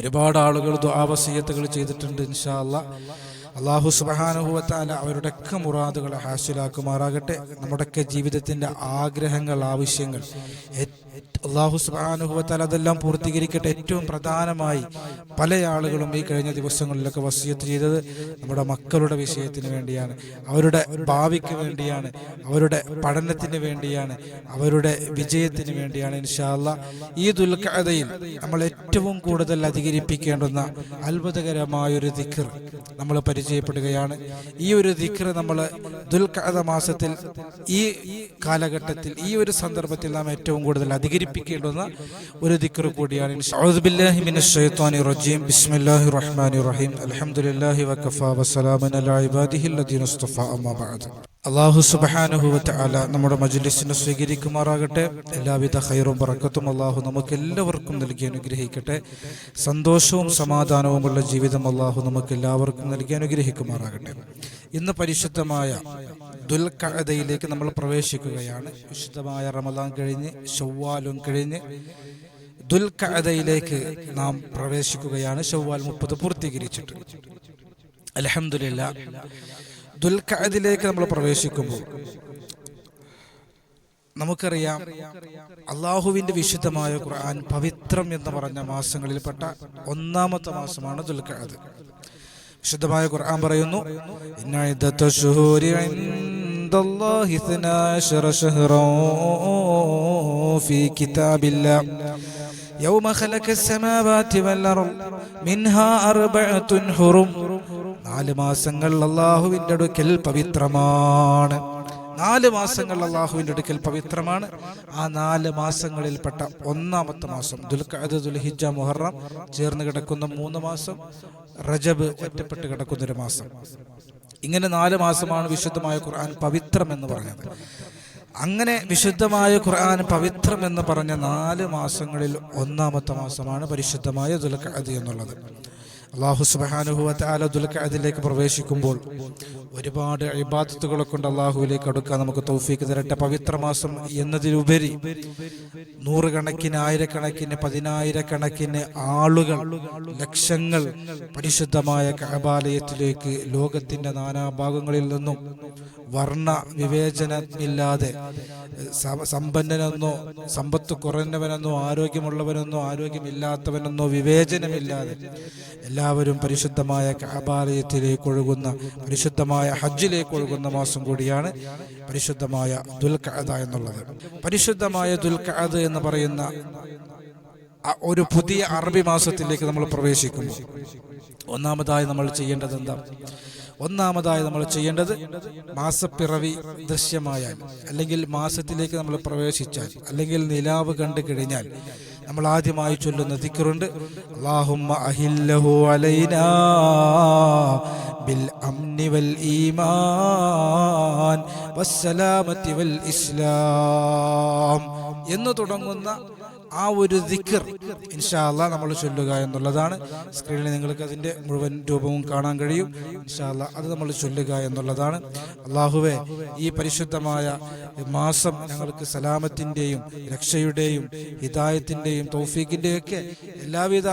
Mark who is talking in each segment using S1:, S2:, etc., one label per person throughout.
S1: ഒരുപാട് ആളുകൾ ദ്വാവസീയത്തുകൾ ചെയ്തിട്ടുണ്ട് ഇൻഷാ അല്ലാ അള്ളാഹു സുബാനുഭവത്താല അവരുടെയൊക്കെ മുറാദുകളെ ഹാസിലാക്കുമാറാകട്ടെ. നമ്മുടെയൊക്കെ ജീവിതത്തിന്റെ ആഗ്രഹങ്ങൾ ആവശ്യങ്ങൾ അള്ളാഹു സുബാനുഭവത്താൽ അതെല്ലാം പൂർത്തീകരിക്കട്ടെ. ഏറ്റവും പ്രധാനമായി പല ആളുകളും ഈ കഴിഞ്ഞ ദിവസങ്ങളിലൊക്കെ വസിയത്ത് ചെയ്തത് നമ്മുടെ മക്കളുടെ വിഷയത്തിന് വേണ്ടിയാണ്. അവരുടെ ഭാവിക്ക് വേണ്ടിയാണ്. അവരുടെ പഠനത്തിന് വേണ്ടിയാണ്. അവരുടെ വിജയത്തിന് വേണ്ടിയാണ് ഇൻഷാല്ല ഈ ദുൽഖതയിൽ നമ്മൾ ഏറ്റവും കൂടുതൽ അധികരിപ്പിക്കേണ്ടുന്ന അത്ഭുതകരമായൊരു ദിക്കർ നമ്മൾ പരിചയപ്പെടുകയാണ് ഈ ഒരു ദിക്ര നമ്മൾ ദുൽഖഅദ മാസത്തിൽ ഈ കാലഘട്ടത്തിൽ ഈ ഒരു സന്ദർഭത്തിൽ നാം ഏറ്റവും കൂടുതൽ അധികരിപ്പിക്കേണ്ടുന്ന ഒരു ദിക്ര കൂടിയാണ്. ബിസ്മില്ലാഹി റഹ്മാനിർ റഹീം. അൽഹംദുലില്ലാഹി വകഫാ വസ്സലാമൻ അലാ ഇബാദിഹി ലദീന ഇസ്തഫാ അമ്മാ ബഅദ്. അള്ളാഹു സുബ്ഹാനഹു വതആല നമ്മുടെ മജ്ലിസിനെ സ്വീകരിക്കുമാറാകട്ടെ. എല്ലാവിധ ഹൈറും പറക്കത്തും അള്ളാഹു നമുക്ക് എല്ലാവർക്കും നൽകി അനുഗ്രഹിക്കട്ടെ. സന്തോഷവും സമാധാനവുമുള്ള ജീവിതം അള്ളാഹു നമുക്ക് എല്ലാവർക്കും നൽകി അനുഗ്രഹിക്കുമാറാകട്ടെ. ഇന്ന് പരിശുദ്ധമായ ദുൽഖഅദയിലേക്ക് നമ്മൾ പ്രവേശിക്കുകയാണ്. വിശുദ്ധമായ റമദാൻ കഴിഞ്ഞ് ഷവ്വാലും കഴിഞ്ഞ് ദുൽഖഅദയിലേക്ക് നാം പ്രവേശിക്കുകയാണ്. ഷവ്വാൽ മുപ്പത് പൂർത്തീകരിച്ചിട്ട് അലഹമില്ല ദുൽഖഅദിലേക്ക് നമ്മൾ പ്രവേശിക്കുമ്പോൾ നമുക്കറിയാം അള്ളാഹുവിന്റെ വിശുദ്ധമായ ഖുർആൻ പവിത്രം എന്ന് പറഞ്ഞ മാസങ്ങളിൽപ്പെട്ട ഒന്നാമത്തെ മാസമാണ് ദുൽഖഅദ് വിശുദ്ധമായ ഖുർആൻ പറയുന്നു ഇന്ന ഇദ്ദത്ത ശുഹൂരി ഇൻദല്ലാഹി ഇത്നാശറ ശഹ്റൻ ഫീ കിതാബില്ലാഹ് يوم خلق السماوات والأرض منها أربعة حرم നാല് മാസങ്ങൾ അള്ളാഹുവിന്റെ അടുക്കൽ പവിത്രമാണ്. നാല് മാസങ്ങൾ അള്ളാഹുവിന്റെ അടുക്കൽ പവിത്രമാണ്. ആ നാല് മാസങ്ങളിൽപ്പെട്ട ഒന്നാമത്തെ മാസം ദുൽഖഅദ് ദുൽഹിജ മുഹറം ചേർന്ന് കിടക്കുന്ന മൂന്ന് മാസം റജബ് ഒറ്റപ്പെട്ട് കിടക്കുന്ന ഒരു മാസം. ഇങ്ങനെ നാല് മാസമാണ് വിശുദ്ധമായ ഖുർആൻ പവിത്രം എന്ന് പറഞ്ഞത്. അങ്ങനെ വിശുദ്ധമായ ഖുർആൻ പവിത്രം എന്ന് പറഞ്ഞ നാല് മാസങ്ങളിൽ ഒന്നാമത്തെ മാസമാണ് പരിശുദ്ധമായ ദുൽഖഅദ് എന്നുള്ളത്. അള്ളാഹു സുബാനുഭവത്തെ ആല ദുൽഖഅദിലേക്ക് പ്രവേശിക്കുമ്പോൾ ഒരുപാട് ഇബാദത്തുകളെ കൊണ്ട് അള്ളാഹുവിലേക്ക് അടുക്കാൻ നമുക്ക് തൗഫീക്ക് തരട്ടെ. പവിത്ര മാസം എന്നതിലുപരി നൂറുകണക്കിന് ആയിരക്കണക്കിന് പതിനായിരക്കണക്കിന് ആളുകൾ ലക്ഷങ്ങൾ പരിശുദ്ധമായ കഅബാലയത്തിലേക്ക് ലോകത്തിന്റെ നാനാഭാഗങ്ങളിൽ നിന്നും വർണ വിവേചനമില്ലാതെ സമ്പന്നനെന്നോ സമ്പത്ത് കുറഞ്ഞവനെന്നോ ആരോഗ്യമുള്ളവനെന്നോ ആരോഗ്യമില്ലാത്തവനെന്നോ വിവേചനമില്ലാതെ എല്ലാവരും പരിശുദ്ധമായ കാബാലയത്തിലേക്ക് ഒഴുകുന്ന പരിശുദ്ധമായ ഹജ്ജിലേക്ക് ഒഴുകുന്ന മാസം കൂടിയാണ് പരിശുദ്ധമായ ദുൽഖഅദ എന്നുള്ളത്. പരിശുദ്ധമായ ദുൽഖഅദ് എന്ന് പറയുന്ന ഒരു പുതിയ അറബി മാസത്തിലേക്ക് നമ്മൾ പ്രവേശിക്കുന്നു. ഒന്നാമതായി നമ്മൾ ചെയ്യേണ്ടത് എന്താ? ഒന്നാമതായി നമ്മൾ ചെയ്യേണ്ടത് മാസപ്പിറവി ദൃശ്യമായാൽ അല്ലെങ്കിൽ മാസത്തിലേക്ക് നമ്മൾ പ്രവേശിച്ചാൽ അല്ലെങ്കിൽ നിലാവ് കണ്ടു കഴിഞ്ഞാൽ നമ്മൾ ആദ്യമായി ചൊല്ലുന്ന അല്ലാഹുമ്മ അഹില്ലഹു അലൈനാ എന്ന് തുടങ്ങുന്ന ആ ഒരു ദിക്കർ ഇൻഷാല്ല നമ്മൾ ചൊല്ലുക എന്നുള്ളതാണ്. സ്ക്രീനിൽ നിങ്ങൾക്ക് അതിന്റെ മുഴുവൻ രൂപവും കാണാൻ കഴിയും. ഇൻഷാല്ല അത് നമ്മൾ ചൊല്ലുക എന്നുള്ളതാണ്. അള്ളാഹുവെ ഈ പരിശുദ്ധമായ മാസം ഞങ്ങൾക്ക് സലാമത്തിന്റെയും രക്ഷയുടെയും ഹിതായത്തിന്റെയും ഒക്കെ എല്ലാവിധ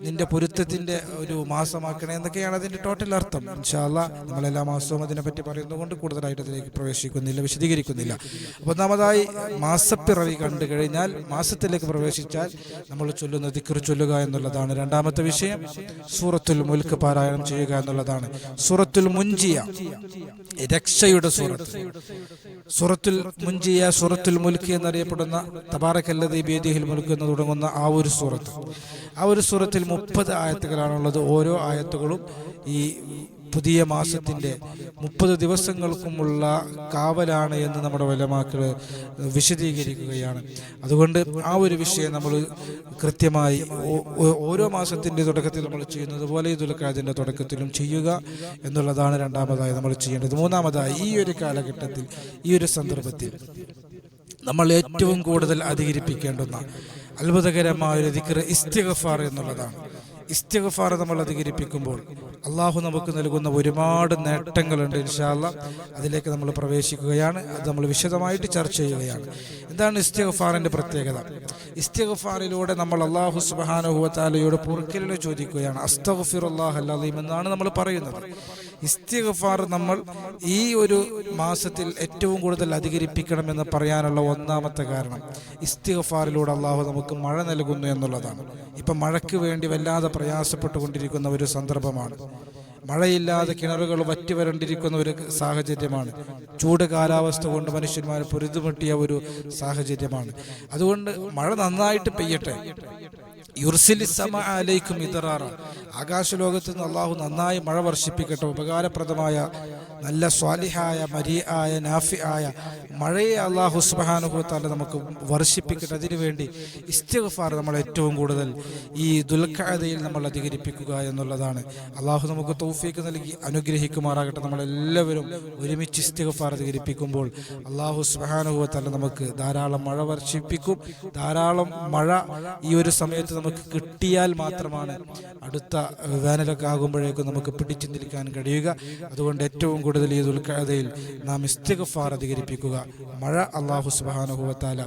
S1: നിന്റെ പൊരുത്തത്തിന്റെ ഒരു മാസമാക്കണേ എന്നൊക്കെയാണ് അതിന്റെ ടോട്ടൽ അർത്ഥം. ഇൻഷാല്ല നമ്മളെല്ലാ മാസവും അതിനെപ്പറ്റി പറയുന്നതുകൊണ്ട് കൂടുതലായിട്ട് അതിലേക്ക് പ്രവേശിക്കുന്നില്ല വിശദീകരിക്കുന്നില്ല. ഒന്നാമതായി മാസപ്പിറവി കണ്ടു കഴിഞ്ഞാൽ മാസത്തിലേക്ക് പ്രവേശിച്ചാൽ നമ്മൾ ചൊല്ലുന്ന ദിക്കർ ചൊല്ലുക എന്നുള്ളതാണ്. രണ്ടാമത്തെ വിഷയം സൂറത്തുൽ മുൽക്ക് പാരായണം ചെയ്യുക എന്നുള്ളതാണ്. സൂറത്തുൽ മുഞ്ചിയ രക്ഷയുടെ സൂറത്ത്. സൂറത്തുൽ മുഞ്ചിയ സൂറത്തുൽ മുൽക്ക് എന്നറിയപ്പെടുന്ന തബാറക്കല്ലതി ബേദിഹിൽ മുൽക്ക് എന്ന് തുടങ്ങുന്ന ആ ഒരു സൂറത്ത്. ആ ഒരു സൂറത്തിൽ മുപ്പത് ആയത്തുകളാണുള്ളത്. ഓരോ ആയത്തുകളും ഈ പുതിയ മാസത്തിന്റെ മുപ്പത് ദിവസങ്ങൾക്കുമുള്ള കാവലാണ് എന്ന് നമ്മുടെ വലമാക്കൾ വിശദീകരിക്കുകയാണ്. അതുകൊണ്ട് ആ ഒരു വിഷയം നമ്മൾ കൃത്യമായി ഓരോ മാസത്തിന്റെ തുടക്കത്തിൽ നമ്മൾ ചെയ്യുന്നത് പോലെ ദുൽഖാദിന്റെ തുടക്കത്തിലും ചെയ്യുക എന്നുള്ളതാണ് രണ്ടാമതായി നമ്മൾ ചെയ്യേണ്ടത്. മൂന്നാമതായി ഈ ഒരു കാലഘട്ടത്തിൽ ഈ ഒരു സന്ദർഭത്തിൽ നമ്മൾ ഏറ്റവും കൂടുതൽ അധികരിപ്പിക്കേണ്ടുന്ന അത്ഭുതകരമായ ഒരു ദിക്ർ ഇസ്തിഗഫാർ എന്നുള്ളതാണ്. ഇസ്തിഗ്ഫാർ നമ്മൾ അധികരിപ്പിക്കുമ്പോൾ അള്ളാഹു നമുക്ക് നൽകുന്ന ഒരുപാട് നേട്ടങ്ങളുണ്ട് ഇൻഷാല്ല അതിലേക്ക് നമ്മൾ പ്രവേശിക്കുകയാണ്. അത് നമ്മൾ വിശദമായിട്ട് ചർച്ച ചെയ്യുകയാണ്. എന്താണ് ഇസ്തിഗ്ഫാറിന്റെ പ്രത്യേകത? ഇസ്തിഗ്ഫാറിലൂടെ നമ്മൾ അള്ളാഹു സുബാനുഹുവത്താലയോട് പൊറുക്കലിനെ ചോദിക്കുകയാണ്. അസ്തഗ്ഫിറുല്ലാഹ് അല്ലാതെയും എന്നാണ് നമ്മൾ പറയുന്നത്. ഇസ്തിഗ്ഫാർ നമ്മൾ ഈ ഒരു മാസത്തിൽ ഏറ്റവും കൂടുതൽ അധികരിപ്പിക്കണമെന്ന് പറയാനുള്ള ഒന്നാമത്തെ കാരണം ഇസ്തിഗഫാറിലൂടെ അള്ളാഹു നമുക്ക് മഴ നൽകുന്നു എന്നുള്ളതാണ്. ഇപ്പം മഴയ്ക്ക് വേണ്ടി വല്ലാതെ പ്രയാസപ്പെട്ടുകൊണ്ടിരിക്കുന്ന ഒരു സന്ദർഭമാണ്. മഴയില്ലാതെ കിണറുകൾ വറ്റി വരണ്ടിരിക്കുന്ന ഒരു സാഹചര്യമാണ്. ചൂട് കാലാവസ്ഥ കൊണ്ട് മനുഷ്യന്മാർ പൊരുതുമുട്ടിയ ഒരു സാഹചര്യമാണ്. അതുകൊണ്ട് മഴ നന്നായിട്ട് പെയ്യട്ടെ. യുർസിലി സമ അലൈക്കും ഇതറാറ ആകാശലോകത്ത് നിന്ന് അള്ളാഹു നന്നായി മഴ വർഷിപ്പിക്കട്ടെ. ഉപകാരപ്രദമായ നല്ല സ്വാലിഹായ മരിയായ നാഫി ആയ മഴയെ അള്ളാഹു സുബാനുഭവത്താൽ നമുക്ക് വർഷിപ്പിക്കട്ടെ. അതിനുവേണ്ടി ഇസ്തിഗ്ഫാർ നമ്മൾ ഏറ്റവും കൂടുതൽ ഈ ദുൽഖാദയിൽ നമ്മൾ അധികരിപ്പിക്കുക എന്നുള്ളതാണ്. അള്ളാഹു നമുക്ക് തൗഫീക്ക് നൽകി അനുഗ്രഹിക്കുമാറാകട്ടെ. നമ്മളെല്ലാവരും ഒരുമിച്ച് ഇസ്തിഗ്ഫാർ അധികരിപ്പിക്കുമ്പോൾ അള്ളാഹു സുബാനുഭവത്താൽ നമുക്ക് ധാരാളം മഴ വർഷിപ്പിക്കും. ധാരാളം മഴ ഈ ഒരു സമയത്ത് നമുക്ക് കിട്ടിയാൽ മാത്രമാണ് അടുത്ത വേനലൊക്കെ ആകുമ്പോഴേക്കും നമുക്ക് പിടിച്ചു നിൽക്കാൻ കഴിയുക. അതുകൊണ്ട് ഏറ്റവും കൂടുതൽ ഈ ദുൽഖാദയിൽ നാം ഇസ്തിഗ്ഫാർ അധികരിപ്പിക്കുക. മഴ അള്ളാഹു സുബാനുഭവത്താല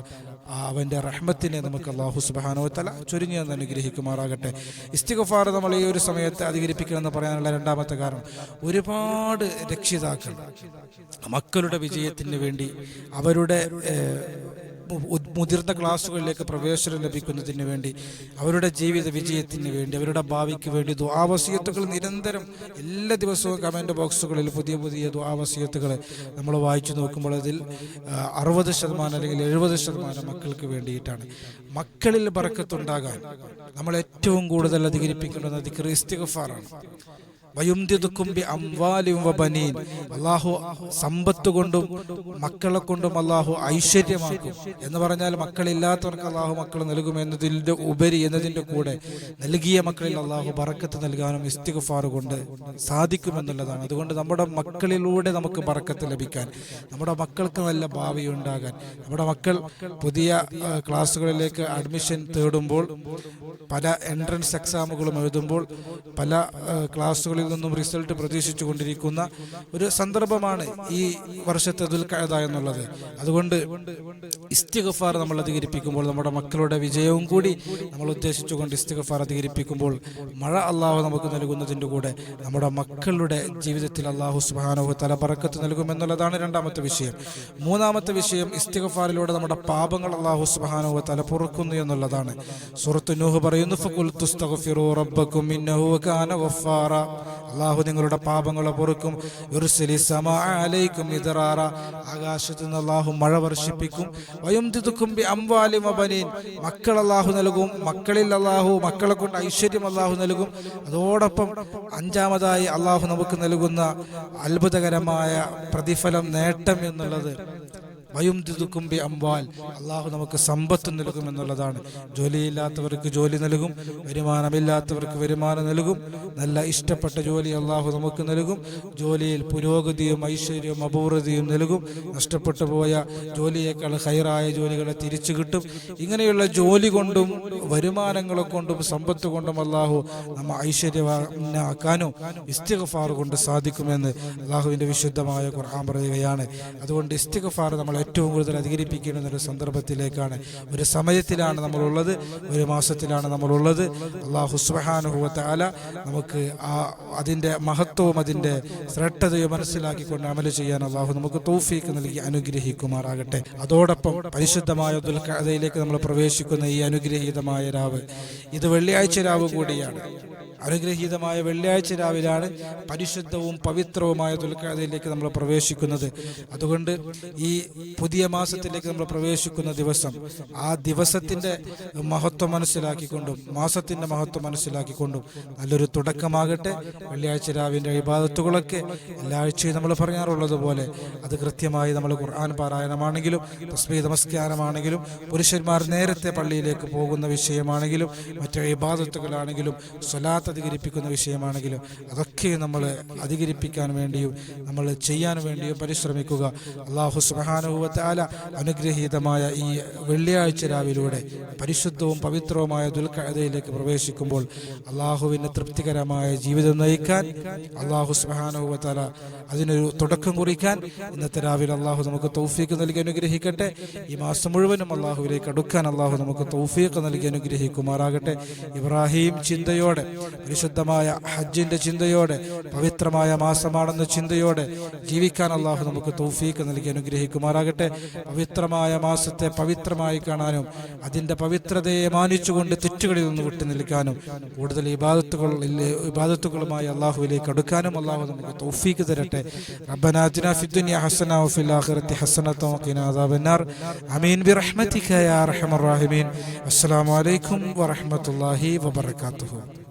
S1: അവന്റെ റഹ്മത്തിനെ നമുക്ക് അള്ളാഹു സുബാനുഭവത്താല ചുരുങ്ങി എന്ന് അനുഗ്രഹിക്കുമാറാകട്ടെ. ഇസ്തിഗഫാർ നമ്മൾ ഈ ഒരു സമയത്ത് അധികരിപ്പിക്കണമെന്ന് പറയാനുള്ള രണ്ടാമത്തെ കാരണം ഒരുപാട് രക്ഷിതാക്കൾ മക്കളുടെ വിജയത്തിന് വേണ്ടി അവരുടെ മുതിർന്ന ക്ലാസ്സുകളിലേക്ക് പ്രവേശനം ലഭിക്കുന്നതിന് വേണ്ടി അവരുടെ ജീവിത വിജയത്തിന് വേണ്ടി അവരുടെ ഭാവിക്ക് വേണ്ടി ദ്വാവസീയത്തുകൾ നിരന്തരം എല്ലാ ദിവസവും കമന്റ് ബോക്സുകളിൽ പുതിയ പുതിയ ദ്വാവസീയത്തുകൾ നമ്മൾ വായിച്ചു നോക്കുമ്പോൾ അതിൽ അറുപത് ശതമാനം അല്ലെങ്കിൽ എഴുപത് ശതമാനം മക്കൾക്ക് വേണ്ടിയിട്ടാണ്. മക്കളിൽ പറക്കത്തുണ്ടാകാൻ നമ്മൾ ഏറ്റവും കൂടുതൽ അധികരിപ്പിക്കേണ്ടത് ക്രിസ്തിഗഫാറാണ്. അള്ളാഹു സമ്പത്ത് കൊണ്ടും മക്കളെ കൊണ്ടും അള്ളാഹു ഐശ്വര്യമാക്കും. എന്ന് പറഞ്ഞാൽ മക്കളില്ലാത്തവർക്ക് അള്ളാഹു മക്കൾ നൽകും എന്നതിന്റെ ഉപരി എന്നതിന്റെ കൂടെ നൽകിയ മക്കളിൽ അള്ളാഹു ബറക്കത്ത് നൽകാനും ഇസ്തിഗ്ഫാർ കൊണ്ട് സാധിക്കുമെന്നുള്ളതാണ് അതുകൊണ്ട് നമ്മുടെ മക്കളിലൂടെ നമുക്ക് ബറക്കത്ത് ലഭിക്കാൻ നമ്മുടെ മക്കൾക്ക് നല്ല ഭാവി ഉണ്ടാകാൻ നമ്മുടെ മക്കൾ പുതിയ ക്ലാസ്സുകളിലേക്ക് അഡ്മിഷൻ തേടുമ്പോൾ പല എൻട്രൻസ് എക്സാമുകളും എഴുതുമ്പോൾ പല ആ, ക്ലാസ്സുകളിൽ നിന്നും റിസൾട്ട് പ്രതീക്ഷിച്ചു കൊണ്ടിരിക്കുന്ന ഒരു സന്ദർഭമാണ് ഈ വർഷത്തെ ദുൽഖഅദ എന്നുള്ളത്. അതുകൊണ്ട് ഇസ്തിഗഫാർ നമ്മൾ അധികരിപ്പിക്കുമ്പോൾ നമ്മുടെ മക്കളുടെ വിജയവും കൂടി നമ്മൾ ഉദ്ദേശിച്ചുകൊണ്ട് ഇസ്തിഗഫാർ അധികരിപ്പിക്കുമ്പോൾ മഴ അള്ളാഹു നമുക്ക് നൽകുന്നതിന്റെ കൂടെ നമ്മുടെ മക്കളുടെ ജീവിതത്തിൽ അള്ളാഹു സുബാനോഹു തല പറക്കത്ത് നൽകുമെന്നുള്ളതാണ് രണ്ടാമത്തെ വിഷയം. മൂന്നാമത്തെ വിഷയം ഇസ്തിഗഫാറിലൂടെ നമ്മുടെ പാപങ്ങൾ അള്ളാഹു സുബാനഹു തല പൊറുക്കുന്നു എന്നുള്ളതാണ്. സുഹൃത്ത് നൂഹ് പറയുന്നു ഫഖുൽ തുസ്തഗ്ഫിറൂ റബ്ബക്കും ഇന്നഹു കാന ഗഫാറ. അള്ളാഹു നിങ്ങളുടെ പാപങ്ങളെ പൊറുക്കും. ആകാശത്ത് നിന്ന് അള്ളാഹു മഴ വർഷിപ്പിക്കും. വയുംതിതുക്കും അംവാലി വബനീൻ. മക്കൾ അള്ളാഹു നൽകും. മക്കളിൽ അള്ളാഹു മക്കളെ കൊണ്ട് ഐശ്വര്യം അള്ളാഹു നൽകും. അതോടൊപ്പം അഞ്ചാമതായി അള്ളാഹു നമുക്ക് നൽകുന്ന അത്ഭുതകരമായ പ്രതിഫലം നേട്ടം എന്നുള്ളത് അള്ളാഹു നമുക്ക് സമ്പത്ത് നൽകും എന്നുള്ളതാണ്. ജോലിയില്ലാത്തവർക്ക് ജോലി നൽകും വരുമാനമില്ലാത്തവർക്ക് വരുമാനം നൽകും. നല്ല ഇഷ്ടപ്പെട്ട ജോലി അള്ളാഹു നമുക്ക് നൽകും. ജോലിയിൽ പുരോഗതിയും ഐശ്വര്യവും അപൂർവതയും നൽകും. നഷ്ടപ്പെട്ടു പോയ ജോലിയേക്കാൾ ഹൈറായ ജോലികളെ തിരിച്ചു കിട്ടും. ഇങ്ങനെയുള്ള ജോലി കൊണ്ടും വരുമാനങ്ങളെ കൊണ്ടും സമ്പത്ത് കൊണ്ടും അള്ളാഹു നമ്മ ഐശ്വര്യവാനാക്കാനും ഇസ്തിഗഫാർ കൊണ്ട് സാധിക്കുമെന്ന് അള്ളാഹുവിന്റെ വിശുദ്ധമായ ഖുർആൻ പറയുകയാണ്. അതുകൊണ്ട് ഇസ്തിഗഫാർ നമ്മൾ ഏറ്റവും കൂടുതൽ അധികരിപ്പിക്കേണ്ടുന്ന ഒരു സന്ദർഭത്തിലേക്കാണ്. ഒരു സമയത്തിലാണ് നമ്മളുള്ളത് ഒരു മാസത്തിലാണ് നമ്മളുള്ളത്. അള്ളാഹു സുബാനുഭവത്താല നമുക്ക് ആ അതിന്റെ മഹത്വവും അതിന്റെ ശ്രദ്ധതയും മനസ്സിലാക്കിക്കൊണ്ട് അമൽ ചെയ്യാൻ അള്ളാഹു നമുക്ക് തൗഫീക്ക് നൽകി അനുഗ്രഹിക്കുമാറാകട്ടെ. അതോടൊപ്പം പരിശുദ്ധമായ ദുൽഖഅദയിലേക്ക് നമ്മൾ പ്രവേശിക്കുന്ന ഈ അനുഗ്രഹീതമായ രാവ് ഇത് വെള്ളിയാഴ്ച രാവ് കൂടിയാണ്. അനുഗ്രഹീതമായ വെള്ളിയാഴ്ച രാവിലാണ് പരിശുദ്ധവും പവിത്രവുമായ ദുൽഖഅദയിലേക്ക് നമ്മൾ പ്രവേശിക്കുന്നത്. അതുകൊണ്ട് ഈ പുതിയ മാസത്തിലേക്ക് നമ്മൾ പ്രവേശിക്കുന്ന ദിവസം ആ ദിവസത്തിന്റെ മഹത്വം മനസ്സിലാക്കിക്കൊണ്ടും മാസത്തിന്റെ മഹത്വം മനസ്സിലാക്കിക്കൊണ്ടും നല്ലൊരു തുടക്കമാകട്ടെ. വെള്ളിയാഴ്ച രാവിന്റെ ഇബാദത്തുകളൊക്കെ എല്ലാ ആഴ്ചയും നമ്മൾ പറയാറുള്ളത് പോലെ അത് കൃത്യമായി നമ്മൾ ഖുർആൻ പാരായണമാണെങ്കിലും തസ്മീ നമസ്കാരമാണെങ്കിലും പുരുഷന്മാർ നേരത്തെ പള്ളിയിലേക്ക് പോകുന്ന വിഷയമാണെങ്കിലും മറ്റു ഇബാദത്തുകളാണെങ്കിലും സ്വലാത്ത് അധികരിപ്പിക്കുന്ന വിഷയമാണെങ്കിലും അതൊക്കെ നമ്മൾ അധികരിപ്പിക്കാൻ വേണ്ടിയും നമ്മൾ ചെയ്യാൻ വേണ്ടിയും പരിശ്രമിക്കുക. അള്ളാഹു സുബാനുഭവത്താല അനുഗ്രഹീതമായ ഈ വെള്ളിയാഴ്ച രാവിലൂടെ പരിശുദ്ധവും പവിത്രവുമായ ദുൽഖഅദയിലേക്ക് പ്രവേശിക്കുമ്പോൾ അള്ളാഹുവിന് തൃപ്തികരമായ ജീവിതം നയിക്കാൻ അള്ളാഹു സുബാനുഭവത്താല അതിനൊരു തുടക്കം കുറിക്കാൻ ഇന്നത്തെ രാവിലെ അള്ളാഹു നമുക്ക് തൗഫീക്ക് നൽകി അനുഗ്രഹിക്കട്ടെ. ഈ മാസം മുഴുവനും അള്ളാഹുവിലേക്ക് അടുക്കാൻ അള്ളാഹു നമുക്ക് തൗഫീക്ക് നൽകി അനുഗ്രഹിക്കുമാറാകട്ടെ. ഇബ്രാഹിം ചിന്തയോടെ പരിശുദ്ധമായ ഹജ്ജിന്റെ ചിന്തയോടെ പവിത്രമായ മാസമാണെന്ന ചിന്തയോടെ ജീവിക്കാൻ അള്ളാഹു നമുക്ക് തൗഫീക്ക് നൽകി അനുഗ്രഹിക്കുമാറാകട്ടെ. പവിത്രമായ മാസത്തെ പവിത്രമായി കാണാനും അതിന്റെ പവിത്രതയെ മാനിച്ചുകൊണ്ട് തെറ്റുകളിൽ നിന്ന് വിട്ടു നിൽക്കാനും കൂടുതൽ ഇബാദത്തുകൾ ഇബാദത്തുകളുമായി അള്ളാഹുവിലേക്ക് അടുക്കാനും അള്ളാഹു നമുക്ക് തൗഫീക്ക് തരട്ടെ. റബ്ബനാജിന ഫിദ്ദുനിയ ഹസന വഫിൽ ആഖിറതി അദാബന്നാർ ആമീൻ. ബിറഹ്മതിക യാ അർഹമർ റഹീമീൻ. അസ്സലാമു അലൈക്കും വബറകാതുഹു.